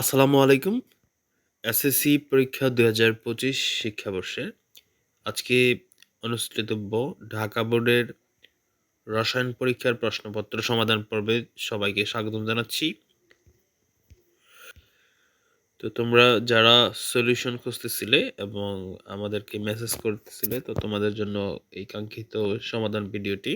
আসসালামু আলাইকুম। এসএসসি পরীক্ষা দুই হাজার পঁচিশ শিক্ষাবর্ষে আজকে অনুষ্ঠিতব্য ঢাকা বোর্ডের রসায়ন পরীক্ষার প্রশ্নপত্র সমাধান পর্বে সবাইকে স্বাগতম জানাচ্ছি। তো তোমরা যারা সলিউশন খুঁজতেছিলে এবং আমাদেরকে মেসেজ করতেছিলে, তো তোমাদের জন্য এই কাঙ্ক্ষিত সমাধান ভিডিওটি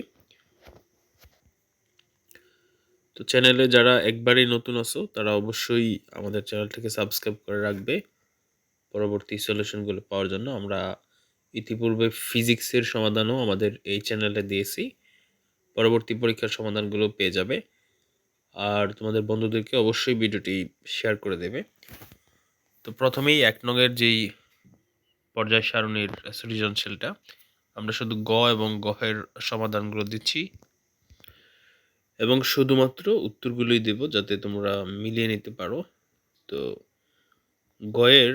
তো চ্যানেলে যারা একবারই নতুন আছো, তারা অবশ্যই আমাদের চ্যানেলটাকে সাবস্ক্রাইব করে রাখবে। পরবর্তী সলিউশনগুলো পাওয়ার জন্য আমরা ইতিপূর্বে ফিজিক্সের সমাধানও আমাদের এই চ্যানেলে দিয়েছি। পরবর্তী পরীক্ষার সমাধানগুলো পেয়ে যাবে। আর তোমাদের বন্ধুদেরকে অবশ্যই ভিডিওটি শেয়ার করে দেবে। তো প্রথমেই এক নঙের যেই পর্যায় সারণীর সৃজনশীলটা আমরা শুধু গ এবং গহের সমাধানগুলো দিচ্ছি। এবং শুধুমাত্র উত্তরগুলোই দেব যাতে তোমরা মিলিয়ে নিতে পারো। তো গয়ের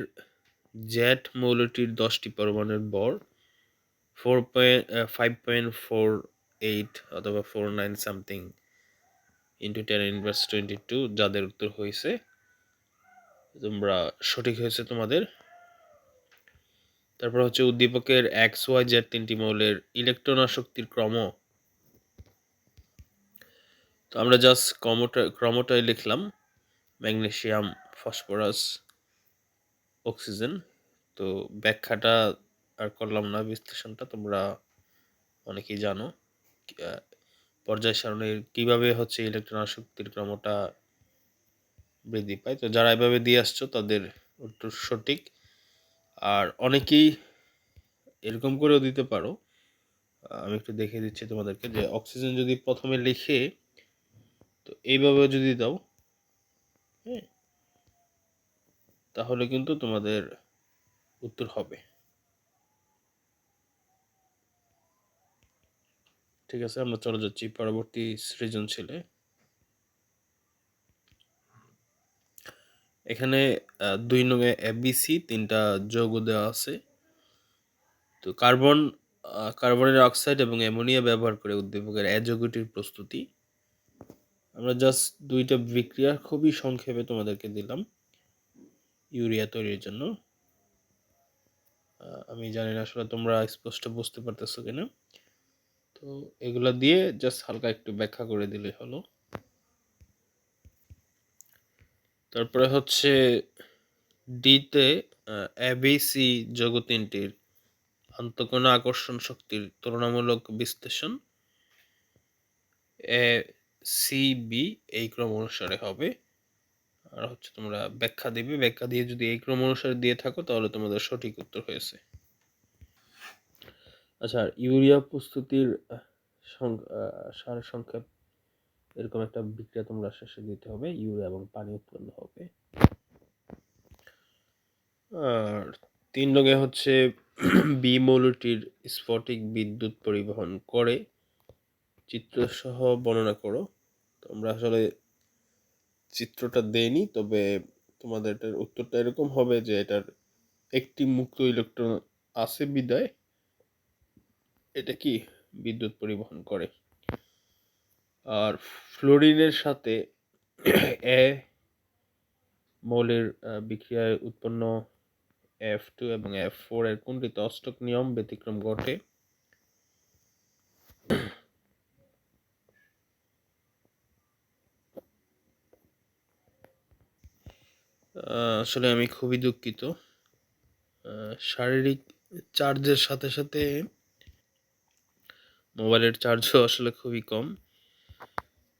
জ্যাট মৌলটির দশটি পরমাণুর বর four point five point four eight অথবা four nine something into ten inverse twenty two যাদের উত্তর হয়েছে। তোমরা সঠিক হয়েছে তোমাদের। তারপর হচ্ছে উদ্দীপকের এক্স ওয়াই জেড তিনটি মৌলের ইলেকট্রন আসক্তির ক্রম তো আমরা জাস্ট ক্রমটা ক্রমটাই লিখলাম ম্যাগনেশিয়াম ফসফরাস অক্সিজেন তো ব্যাখ্যাটা আর করলাম না, বিশ্লেষণটা তোমরা অনেকেই জানো পর্যায় সারণীর কীভাবে হচ্ছে ইলেকট্রন আসক্তির ক্রমটা বৃদ্ধি পায়। তো যারা এভাবে দিয়ে আসছো, তাদের উত্তর সঠিক। আর অনেকেই এরকম করেও দিতে পারো। আমি একটু দেখে দিচ্ছি তোমাদেরকে যে অক্সিজেন যদি প্রথমে লিখে তো এইভাবে যদি দাও হ্যাঁ তাহলে কিন্তু তোমাদের উত্তর হবে। ঠিক আছে, আমরা চলে যাচ্ছি পরবর্তী সৃজনশীলে। এখানে দুই নঙে এবিসি তিনটা যৌগ দেওয়া আছে। তো কার্বন কার্বনের অক্সাইড এবং অ্যামোনিয়া ব্যবহার করে উদ্দীপকের এ প্রস্তুতি। আমরা জাস্ট দুইটা বিক্রিয়া খুবই সংক্ষেপে তোমাদেরকে দিলাম ইউরিয়া তৈরির জন্য। আমি জানি না আসলে তোমরা স্পষ্ট বুঝতে পারতেছো কিনা। তো এগুলা দিয়ে জাস্ট হালকা একটু ব্যাখ্যা করে দিলে হলো। তারপরে হচ্ছে ডিতে এবিসি যৌগ তিনটির আন্তঃকোণ আকর্ষণ শক্তির তুলনামূলক বিশ্লেষণ। সি বি এই ক্রম অনুসারে হবে। আর হচ্ছে তোমরা ব্যাখ্যা দিবে। ব্যাখ্যা দিয়ে যদি এই ক্রম অনুসারে দিয়ে থাকো, তাহলে তোমাদের সঠিক উত্তর হয়েছে। আচ্ছা ইউরিয়া প্রস্তুতির সার সংক্ষেপ এরকম একটা বিক্রিয়া তোমরা শেষে দিতে হবে। ইউরিয়া এবং পানি উৎপন্ন হবে। আর তিন রঙে হচ্ছে বি মৌলটির স্ফটিক বিদ্যুৎ পরিবহন করে। চিত্রসহ বর্ণনা করো। তোমরা আসলে চিত্রটা দেইনি, তবে তোমাদের এটার উত্তরটা এরকম হবে যে এটার একটি মুক্ত ইলেকট্রন আছে বিদায়। এটা কি? বিদ্যুৎ পরিবহন করে। আর ফ্লোরিনের সাথে এ মৌলের বিক্রিয়ায় উৎপন্ন এফ টু এবং এফ ফোর এর কোনটিতে অষ্টক নিয়ম ব্যতিক্রম ঘটে। আসলে আমি খুবই দুঃখিত। শারীরিক চার্জের সাথে সাথে মোবাইলের চার্জও আসলে খুবই কম।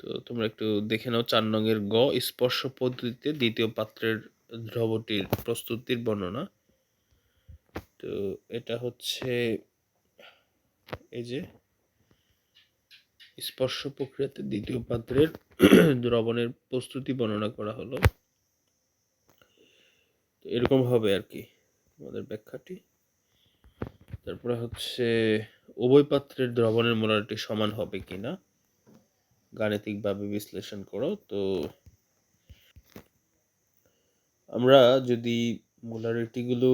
তো তোমরা একটু দেখে নাও চার নঙের গ, স্পর্শ পদ্ধতিতে দ্বিতীয় পাত্রের দ্রবটির প্রস্তুতির বর্ণনা। তো এটা হচ্ছে এই যে স্পর্শ প্রক্রিয়াতে দ্বিতীয় পাত্রের দ্রবণের প্রস্তুতি বর্ণনা করা হলো। এরকম হবে আর কি আমাদের ব্যাখ্যাটি। তারপরে হচ্ছে, উভয় পাত্রের দ্রবণের মোলারিটি সমান হবে কিনা গাণিতিকভাবে বিশ্লেষণ করো। তো আমরা যদি মোলারিটিগুলো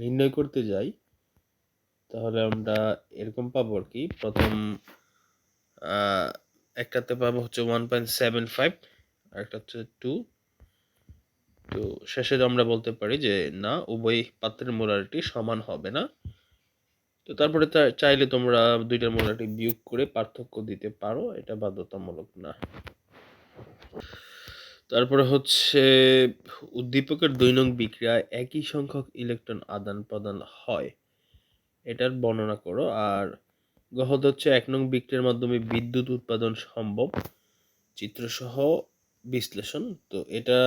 নির্ণয় করতে যাই, তাহলে আমরা এরকম পাবো আর কি। প্রথম একটাতে পাবো হচ্ছে ওয়ান পয়েন্ট সেভেন ফাইভ আর একটা হচ্ছে টু তো শেষে আমরা বলতে পারি যে, না, উভয় পাত্রের মোলারিটি সমান হবে না। তো তারপরে চাইলে তোমরা দুইটার মোলারিটি বিয়োগ করে পার্থক্য দিতে পারো, এটা বাধ্যতামূলক না। তারপরে হচ্ছে, উদ্দীপকের দুই নং বিক্রিয়ায় একই সংখ্যক ইলেকট্রন আদান প্রদান হয়, এটার বর্ণনা করো। আর গহদ হচ্ছে এক নং বিক্রিয়ার মাধ্যমে বিদ্যুৎ উৎপাদন সম্ভব, চিত্রসহ বিশ্লেষণ। তো এটা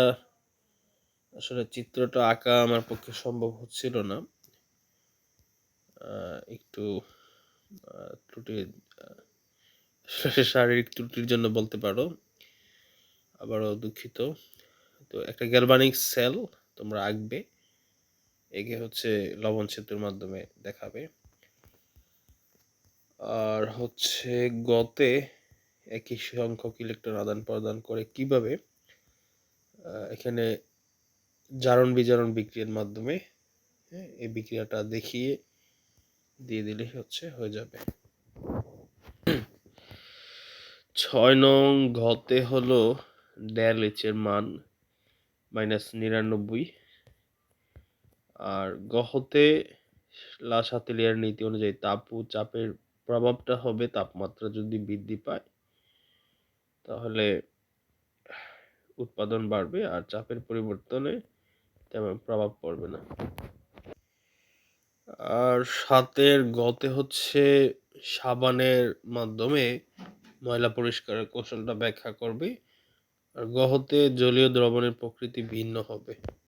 আসলে চিত্রটা আঁকা আমার পক্ষে সম্ভব হচ্ছিল না। একটু ত্রুটি শারীরিক ত্রুটির জন্য বলতে পারো। আবারও দুঃখিত। তো একটা গ্যালভানিক সেল তোমরা আঁকবে। একে হচ্ছে লবণ সেতুর মাধ্যমে দেখাবে। আর হচ্ছে গতে একই সংখ্যক ইলেকট্রন আদান প্রদান করে কীভাবে? এখানে জারণ বিজারণ বিক্রিয়ার মাধ্যমে হ্যাঁ, এই বিক্রিয়াটা দেখিয়ে দিয়ে দিলে হচ্ছে হয়ে যাবে। ছয় নং ঘতে হলো ডেল এইচ এর মান মাইনাস নিরানব্বই। আর গহতে লাশ হাতেলিয়ার নীতি অনুযায়ী তাপ ও চাপের প্রভাবটা হবে তাপমাত্রা যদি বৃদ্ধি পায় তাহলে উৎপাদন বাড়বে আর চাপের পরিবর্তনে তেমন প্রভাব পড়বে না। আর সাতের গতে হচ্ছে সাবানের মাধ্যমে ময়লা পরিষ্কারের কৌশলটা ব্যাখ্যা করবে। আর গহতে জলীয় দ্রবণের প্রকৃতি ভিন্ন হবে।